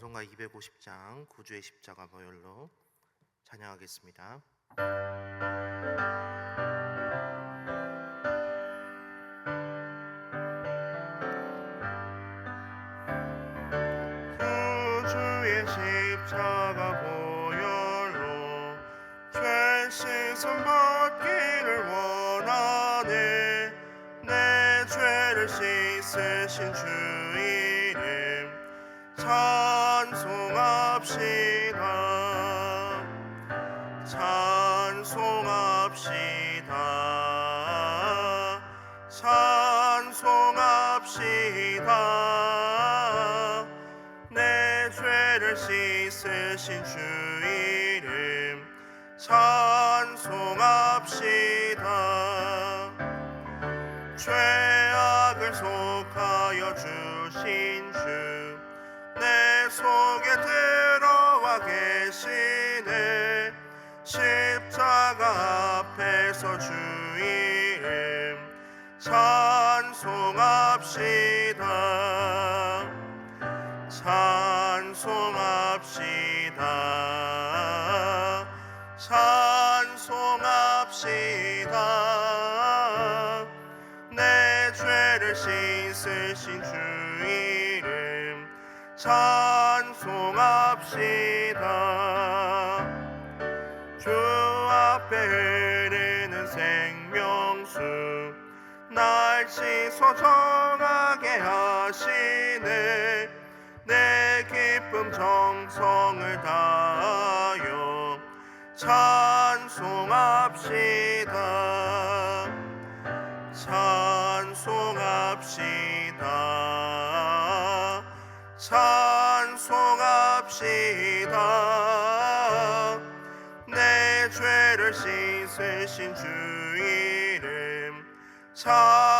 찬송가 250장 구주의 십자가 보혈로 찬양하겠습니다. 구주의 십자가 보혈로 죄 씻음 받기를 원하네 내 죄를 씻으신 주 이름 찬 찬송합시다. 찬송합시다. 내 죄를 씻으신 주 이름 찬송합시다. 죄악을 속하여 주신 주 내 속에 들어와 계시네 앞에서 주 이름 찬송합시다. 찬송합시다. 찬송합시다. 내 죄를 씻으신 주 이름 찬 날 씻어 정하게 하시네. 내 기쁨 정성을 다하여 찬송합시다. 찬송합시다. 찬송합시다. 내 죄를 씻으신 주 이름 찬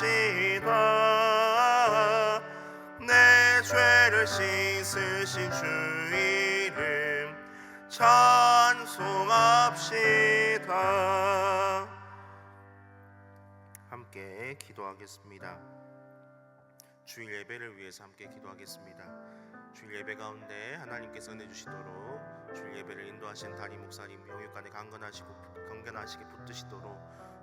찬송합시다 내 죄를 씻으신 주 이름 찬송합시다. 함께 기도하겠습니다. 주일 예배를 위해서 함께 기도하겠습니다. 주일 예배 가운데 하나님께서 은혜 주시도록 주일 예배를 인도하신 담임 목사님 영육간에 강건하시고 건강하시게 붙드시도록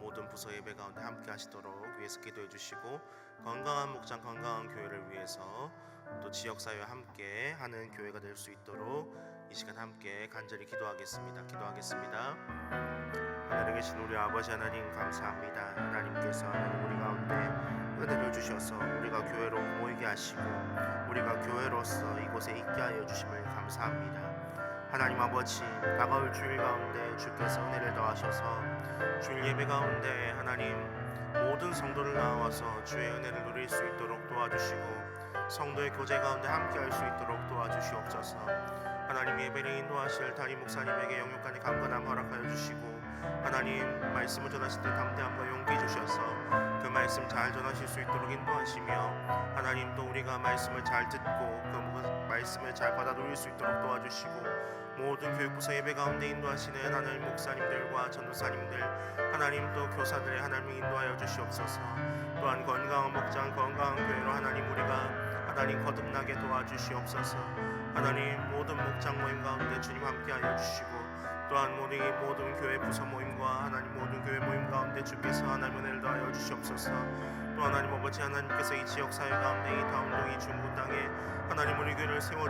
모든 부서 예배 가운데 함께 하시도록 위해서 기도해 주시고 건강한 목장 건강한 교회를 위해서 또 지역 사회와 함께 하는 교회가 될 수 있도록 이 시간 함께 간절히 기도하겠습니다. 기도하겠습니다. 하늘에 계신 우리 아버지 하나님 감사합니다. 하나님께서 하나님 우리 가운데 은혜를 주셔서 우리가 교회로 모이게 하시고 우리가 교회로서 이곳에 있게 하여 주심을 감사합니다. 하나님 아버지 다가올 주일 가운데 주께서 은혜를 더하셔서 주일 예배 가운데 하나님 모든 성도를 나와서 주의 은혜를 누릴 수 있도록 도와주시고 성도의 교제 가운데 함께할 수 있도록 도와주시옵소서. 하나님 예배를 인도하실 담임 목사님에게 영육간의 강건함 허락하여 주시고 하나님 말씀을 전하실 때 담대함과 용기 주셔서 그 말씀 잘 전하실 수 있도록 인도하시며 하나님 또 우리가 말씀을 잘 듣고 그 말씀을 잘 받아 누릴 수 있도록 도와주시고 모든 교육부서 예배 가운데 인도하시는 하나님 목사님들과 전도사님들 하나님 또 교사들의 하나님 인도하여 주시옵소서. 또한 건강한 목장 건강한 교회로 하나님 우리가 하나님 거듭나게 도와주시옵소서. 하나님 모든 목장 모임 가운데 주님 함께하여 주시고 또한 모든 이 모든 교회 부서 모임과 하나님 모든 교회 모임 가운데 주께서 하나님 은혜를 더하여 주시옵소서. 또 하나님 아버지 하나님께서 이 지역 사회 가운데 이 다운동 이 중부 땅에 하나님 우리 교회를 세워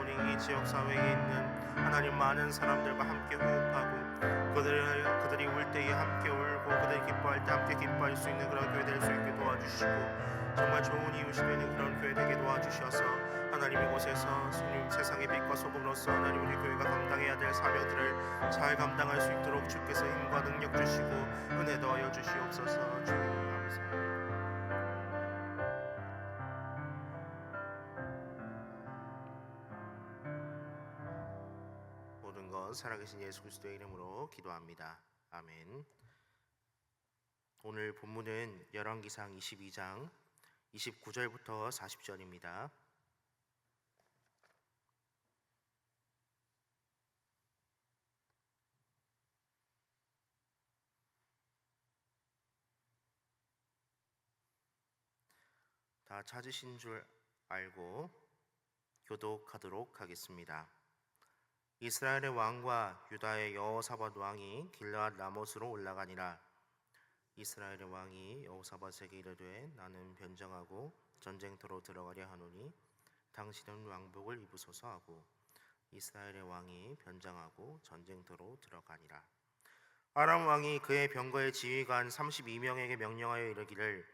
우리 이 지역 사회에 있는 하나님 많은 사람들과 함께 호흡하고 그들이 그들이 울 때에 함께 울고 그들이 기뻐할 때 함께 기뻐할 수 있는 그런 교회 될 수 있게 도와주시고 정말 좋은 이웃이 되는 그런 교회 되게 도와주셔서 하나님 이곳에서 주님 세상의 빛과 소금으로서 하나님 우리 교회가 감당해야 될 사명들을 잘 감당할 수 있도록 주께서 힘과 능력 주시고 은혜 더하여 주시옵소서 주님 감사합니다. 살아계신 예수 그리스도의 이름으로 기도합니다. 아멘. 오늘 본문은 열왕기상 22장 29절부터 40절입니다. 다 찾으신 줄 알고 교독하도록 하겠습니다. 이스라엘의 왕과 유다의 여호사밧 왕이 길르앗 라못으로 올라가니라. 이스라엘의 왕이 여호사밧에게 이르되 나는 변정하고 전쟁터로 들어가려 하노니 당신은 왕복을 입으소서 하고 이스라엘의 왕이 변장하고 전쟁터로 들어가니라. 아람 왕이 그의 병거의 지휘관 32명에게 명령하여 이르기를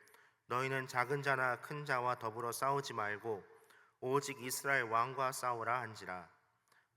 너희는 작은 자나 큰 자와 더불어 싸우지 말고 오직 이스라엘 왕과 싸우라 한지라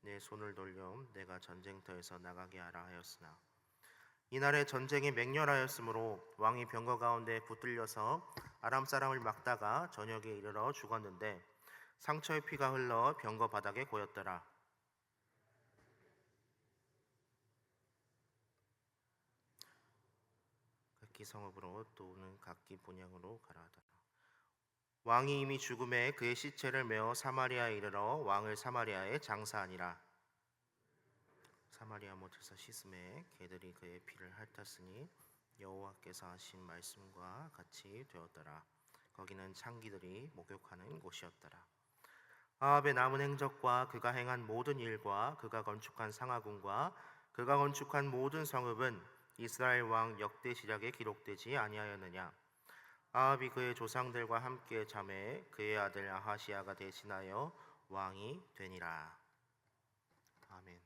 내 손을 돌려 내가 전쟁터에서 나가게 하라 하였으나. 이날에 전쟁이 맹렬하였으므로 왕이 병거 가운데 붙들려서 아람 사람을 막다가 저녁에 이르러 죽었는데 상처의 피가 흘러 병거 바닥에 고였더라. 각기 성읍으로 또는 각기 본향으로 가라 하더라 왕이 이미 죽음에 그의 시체를 메어 사마리아에 이르러 왕을 사마리아에 장사하니라. 사마리아 못에서 씻음에 개들이 그의 피를 핥았으니 여호와께서 하신 말씀과 같이 되었더라. 거기는 창기들이 목욕하는 곳이었더라. 아합의 남은 행적과 그가 행한 모든 일과 그가 건축한 상하궁과 그가 건축한 모든 성읍은 이스라엘 왕 역대 시작에 기록되지 아니하였느냐? 아합이 그의 조상들과 함께 잠에 그의 아들 아하시아가 대신하여 왕이 되니라. 아멘.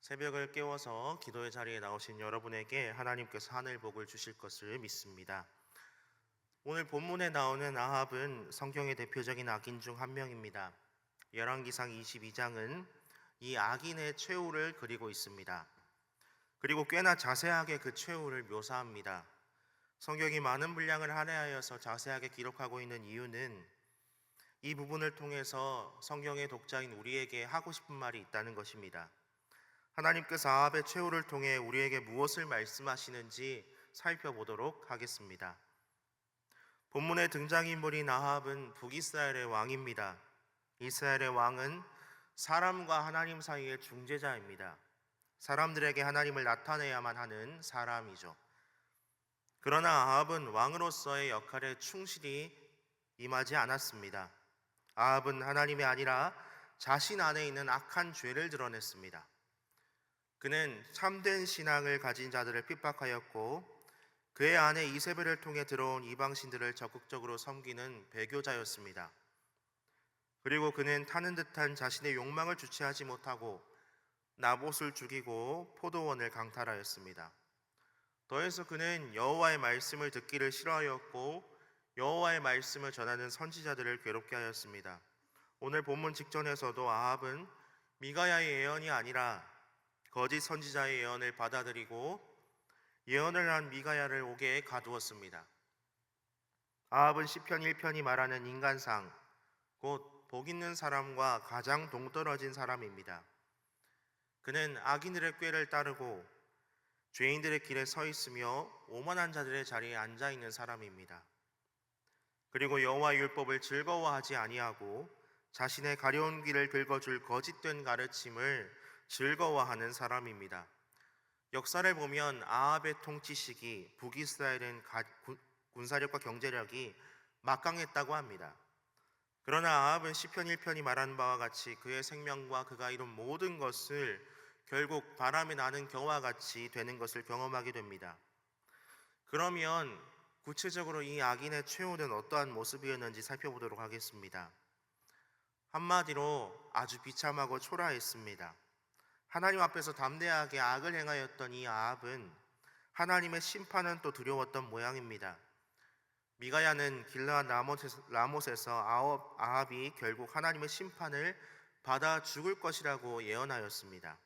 새벽을 깨워서 기도의 자리에 나오신 여러분에게 하나님께서 하늘 복을 주실 것을 믿습니다. 오늘 본문에 나오는 아합은 성경의 대표적인 악인 중 한 명입니다. 열왕기상 22장은 이 악인의 최후를 그리고 있습니다. 그리고 꽤나 자세하게 그 최후를 묘사합니다. 성경이 많은 분량을 할애하여서 자세하게 기록하고 있는 이유는 이 부분을 통해서 성경의 독자인 우리에게 하고 싶은 말이 있다는 것입니다. 하나님께서 아합의 최후를 통해 우리에게 무엇을 말씀하시는지 살펴보도록 하겠습니다. 본문의 등장인물인 아합은 북이스라엘의 왕입니다. 이스라엘의 왕은 사람과 하나님 사이의 중재자입니다. 사람들에게 하나님을 나타내야만 하는 사람이죠. 그러나 아합은 왕으로서의 역할에 충실히 임하지 않았습니다. 아합은 하나님이 아니라 자신 안에 있는 악한 죄를 드러냈습니다. 그는 참된 신앙을 가진 자들을 핍박하였고 그의 안에 이세벨을 통해 들어온 이방신들을 적극적으로 섬기는 배교자였습니다. 그리고 그는 타는 듯한 자신의 욕망을 주체하지 못하고 나봇을 죽이고 포도원을 강탈하였습니다. 더해서 그는 여호와의 말씀을 듣기를 싫어하였고 여호와의 말씀을 전하는 선지자들을 괴롭게 하였습니다. 오늘 본문 직전에서도 아합은 미가야의 예언이 아니라 거짓 선지자의 예언을 받아들이고 예언을 한 미가야를 옥에 가두었습니다. 아합은 시편 1편이 말하는 인간상 곧 복 있는 사람과 가장 동떨어진 사람입니다. 그는 악인들의 꾀를 따르고 죄인들의 길에 서 있으며 오만한 자들의 자리에 앉아 있는 사람입니다. 그리고 여호와 율법을 즐거워하지 아니하고 자신의 가려운 길을 긁어줄 거짓된 가르침을 즐거워하는 사람입니다. 역사를 보면 아합의 통치 시기 북이스라엘은 군사력과 경제력이 막강했다고 합니다. 그러나 아합은 시편 1편이 말한 바와 같이 그의 생명과 그가 이룬 모든 것을 결국 바람이 나는 겨와 같이 되는 것을 경험하게 됩니다. 그러면 구체적으로 이 악인의 최후는 어떠한 모습이었는지 살펴보도록 하겠습니다. 한마디로 아주 비참하고 초라했습니다. 하나님 앞에서 담대하게 악을 행하였던 이 아합은 하나님의 심판은 또 두려웠던 모양입니다. 미가야는 길라 라못에서, 라못에서 아합, 아합이 결국 하나님의 심판을 받아 죽을 것이라고 예언하였습니다.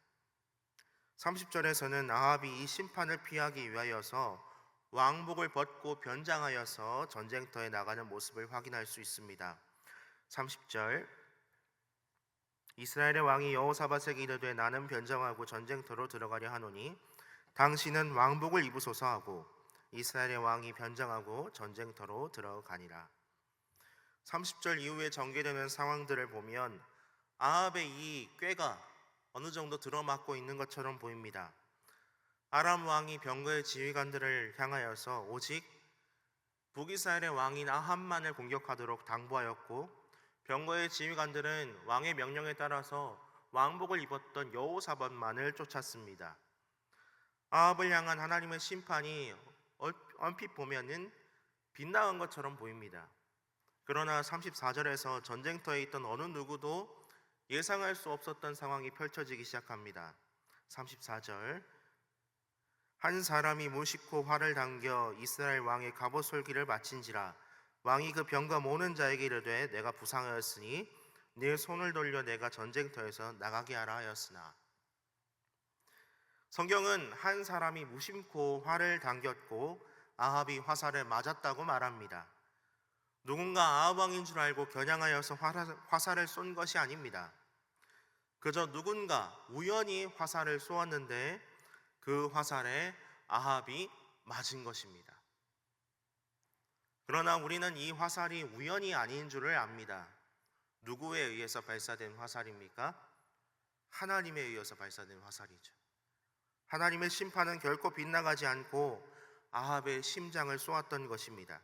30절에서는 아합이 이 심판을 피하기 위하여서 왕복을 벗고 변장하여서 전쟁터에 나가는 모습을 확인할 수 있습니다. 30절 이스라엘의 왕이 여호사밧에게 이르되 나는 변장하고 전쟁터로 들어가려 하노니 당신은 왕복을 입으소서 하고 이스라엘의 왕이 변장하고 전쟁터로 들어가니라. 30절 이후에 전개되는 상황들을 보면 아합의 이 꾀가 어느 정도 들어맞고 있는 것처럼 보입니다. 아람 왕이 병거의 지휘관들을 향하여서 오직 북이스라엘의 왕인 아합만을 공격하도록 당부하였고 병거의 지휘관들은 왕의 명령에 따라서 왕복을 입었던 여호사밧만을 쫓았습니다. 아합을 향한 하나님의 심판이 얼- 얼핏 보면은 빗나간 것처럼 보입니다. 그러나 34절에서 전쟁터에 있던 어느 누구도 예상할 수 없었던 상황이 펼쳐지기 시작합니다. 34절 한 사람이 무심코 활을 당겨 이스라엘 왕의 갑옷 솔기를 마친지라 왕이 그 병과 모는 자에게 이르되 내가 부상하였으니 내 손을 돌려 내가 전쟁터에서 나가게 하라 하였으나 성경은 한 사람이 무심코 활을 당겼고 아합이 화살을 맞았다고 말합니다. 누군가 아합 왕인 줄 알고 겨냥하여서 화살- 화살을 쏜 것이 아닙니다. 그저 누군가 우연히 화살을 쏘았는데 그 화살에 아합이 맞은 것입니다. 그러나 우리는 이 화살이 우연이 아닌 줄을 압니다. 누구에 의해서 발사된 화살입니까? 하나님에 의해서 발사된 화살이죠. 하나님의 심판은 결코 빗나가지 않고 아합의 심장을 쏘았던 것입니다.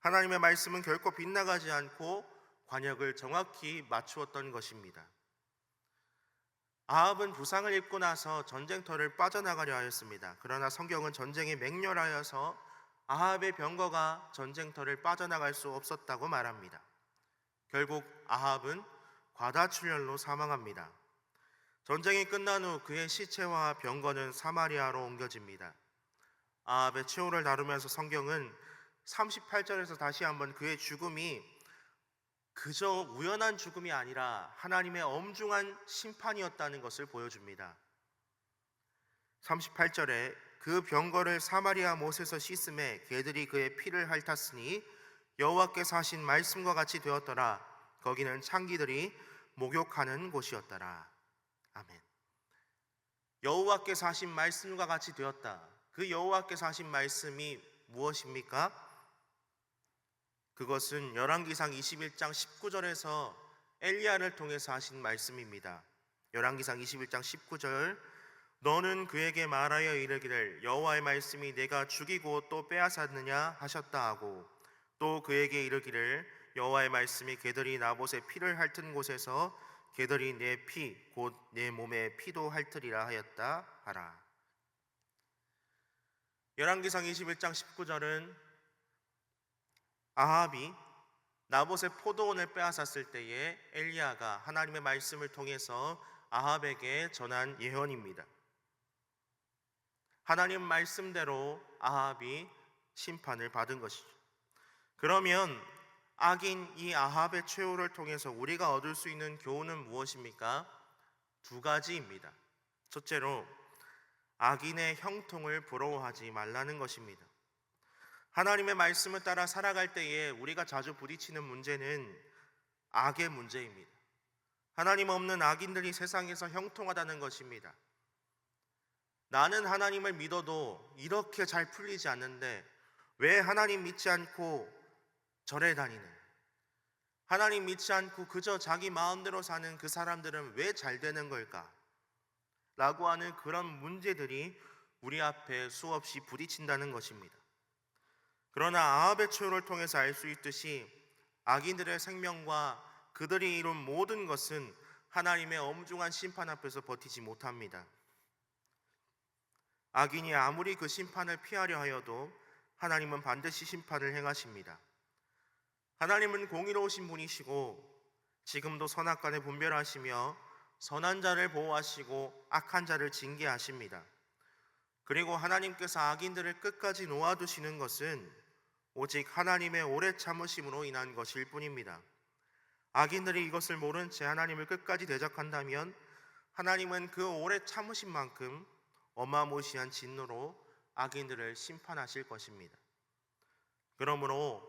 하나님의 말씀은 결코 빗나가지 않고 관역을 정확히 맞추었던 것입니다. 아합은 부상을 입고 나서 전쟁터를 빠져나가려 하였습니다. 그러나 성경은 전쟁에 맹렬하여서 아합의 병거가 전쟁터를 빠져나갈 수 없었다고 말합니다. 결국 아합은 과다출혈로 사망합니다. 전쟁이 끝난 후 그의 시체와 병거는 사마리아로 옮겨집니다. 아합의 최후를 다루면서 성경은 38절에서 다시 한번 그의 죽음이 그저 우연한 죽음이 아니라 하나님의 엄중한 심판이었다는 것을 보여줍니다. 38절에 그 병거를 사마리아 못에서 씻음에 개들이 그의 피를 핥았으니 여호와께서 하신 말씀과 같이 되었더라. 거기는 창기들이 목욕하는 곳이었더라. 아멘. 여호와께서 하신 말씀과 같이 되었다. 그 여호와께서 하신 말씀이 무엇입니까? 그것은 열왕기상 21장 19절에서 엘리야를 통해서 하신 말씀입니다. 열왕기상 21장 19절 너는 그에게 말하여 이르기를 여호와의 말씀이 내가 죽이고 또 빼앗았느냐 하셨다 하고 또 그에게 이르기를 여호와의 말씀이 개들이 나봇의 피를 핥은 곳에서 개들이 내 피 곧 내 몸의 피도 핥으리라 하였다 하라. 열왕기상 21장 19절은 아합이 나봇의 포도원을 빼앗았을 때에 엘리야가 하나님의 말씀을 통해서 아합에게 전한 예언입니다. 하나님 말씀대로 아합이 심판을 받은 것이죠. 그러면 악인 이 아합의 최후를 통해서 우리가 얻을 수 있는 교훈은 무엇입니까? 두 가지입니다. 첫째로 악인의 형통을 부러워하지 말라는 것입니다. 하나님의 말씀을 따라 살아갈 때에 우리가 자주 부딪히는 문제는 악의 문제입니다. 하나님 없는 악인들이 세상에서 형통하다는 것입니다. 나는 하나님을 믿어도 이렇게 잘 풀리지 않는데 왜 하나님 믿지 않고 절에 다니는 하나님 믿지 않고 그저 자기 마음대로 사는 그 사람들은 왜 잘 되는 걸까? 라고 하는 그런 문제들이 우리 앞에 수없이 부딪힌다는 것입니다. 그러나 아합의 최후를 통해서 알 수 있듯이 악인들의 생명과 그들이 이룬 모든 것은 하나님의 엄중한 심판 앞에서 버티지 못합니다. 악인이 아무리 그 심판을 피하려 하여도 하나님은 반드시 심판을 행하십니다. 하나님은 공의로우신 분이시고 지금도 선악간에 분별하시며 선한 자를 보호하시고 악한 자를 징계하십니다. 그리고 하나님께서 악인들을 끝까지 놓아두시는 것은 오직 하나님의 오래 참으심으로 인한 것일 뿐입니다. 악인들이 이것을 모른 채 하나님을 끝까지 대적한다면 하나님은 그 오래 참으신 만큼 어마무시한 진노로 악인들을 심판하실 것입니다. 그러므로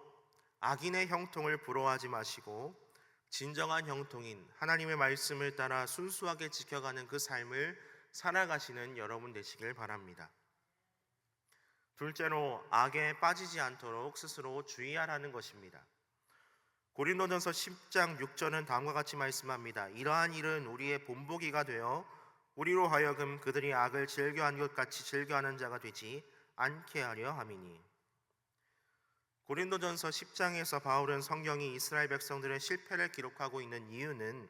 악인의 형통을 부러워하지 마시고 진정한 형통인 하나님의 말씀을 따라 순수하게 지켜가는 그 삶을 살아가시는 여러분 되시길 바랍니다. 둘째로 악에 빠지지 않도록 스스로 주의하라는 것입니다. 고린도전서 10장 6절은 다음과 같이 말씀합니다. 이러한 일은 우리의 본보기가 되어 우리로 하여금 그들이 악을 즐겨한 것 같이 즐겨하는 자가 되지 않게 하려 함이니. 고린도전서 10장에서 바울은 성경이 이스라엘 백성들의 실패를 기록하고 있는 이유는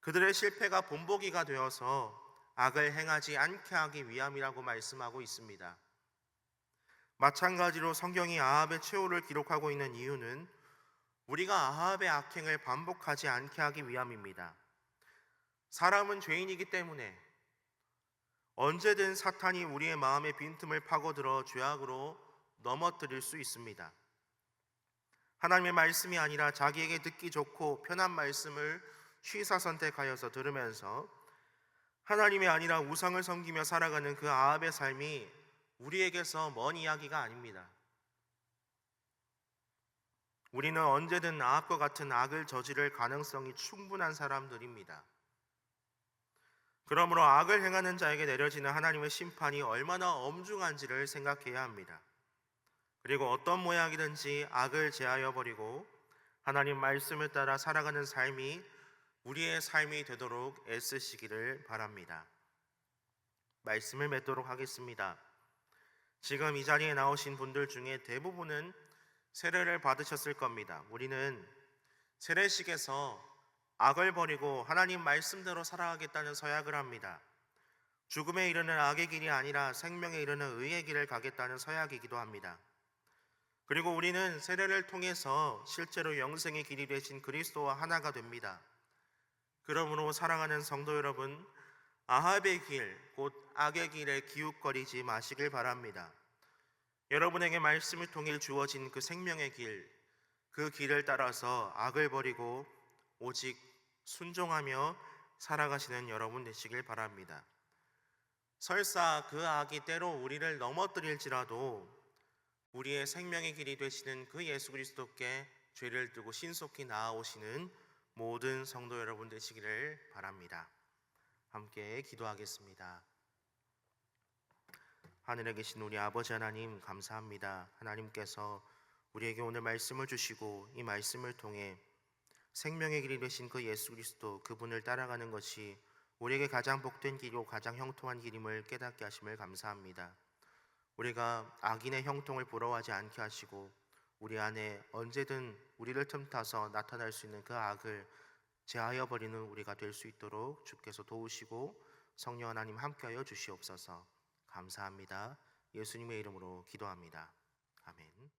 그들의 실패가 본보기가 되어서 악을 행하지 않게 하기 위함이라고 말씀하고 있습니다. 마찬가지로 성경이 아합의 최후를 기록하고 있는 이유는 우리가 아합의 악행을 반복하지 않게 하기 위함입니다. 사람은 죄인이기 때문에 언제든 사탄이 우리의 마음의 빈틈을 파고들어 죄악으로 넘어뜨릴 수 있습니다. 하나님의 말씀이 아니라 자기에게 듣기 좋고 편한 말씀을 취사 선택하여서 들으면서 하나님이 아니라 우상을 섬기며 살아가는 그 아합의 삶이 우리에게서 먼 이야기가 아닙니다. 우리는 언제든 아합과 같은 악을 저지를 가능성이 충분한 사람들입니다. 그러므로 악을 행하는 자에게 내려지는 하나님의 심판이 얼마나 엄중한지를 생각해야 합니다. 그리고 어떤 모양이든지 악을 제하여 버리고 하나님 말씀을 따라 살아가는 삶이 우리의 삶이 되도록 애쓰시기를 바랍니다. 말씀을 맺도록 하겠습니다. 지금 이 자리에 나오신 분들 중에 대부분은 세례를 받으셨을 겁니다. 우리는 세례식에서 악을 버리고 하나님 말씀대로 살아가겠다는 서약을 합니다. 죽음에 이르는 악의 길이 아니라 생명에 이르는 의의 길을 가겠다는 서약이기도 합니다. 그리고 우리는 세례를 통해서 실제로 영생의 길이 되신 그리스도와 하나가 됩니다. 그러므로 사랑하는 성도 여러분, 아합의 길, 곧 악의 길에 기웃거리지 마시길 바랍니다. 여러분에게 말씀을 통해 주어진 그 생명의 길, 그 길을 따라서 악을 버리고 오직 순종하며 살아가시는 여러분 되시길 바랍니다. 설사 그 악이 때로 우리를 넘어뜨릴지라도 우리의 생명의 길이 되시는 그 예수 그리스도께 죄를 두고 신속히 나아오시는 모든 성도 여러분 되시기를 바랍니다. 함께 기도하겠습니다. 하늘에 계신 우리 아버지 하나님 감사합니다. 하나님께서 우리에게 오늘 말씀을 주시고 이 말씀을 통해 생명의 길이 되신 그 예수 그리스도 그분을 따라가는 것이 우리에게 가장 복된 길이고 가장 형통한 길임을 깨닫게 하심을 감사합니다. 우리가 악인의 형통을 부러워하지 않게 하시고 우리 안에 언제든 우리를 틈타서 나타날 수 있는 그 악을 제하여 버리는 우리가 될 수 있도록 주께서 도우시고 성령 하나님 함께하여 주시옵소서. 감사합니다. 예수님의 이름으로 기도합니다. 아멘.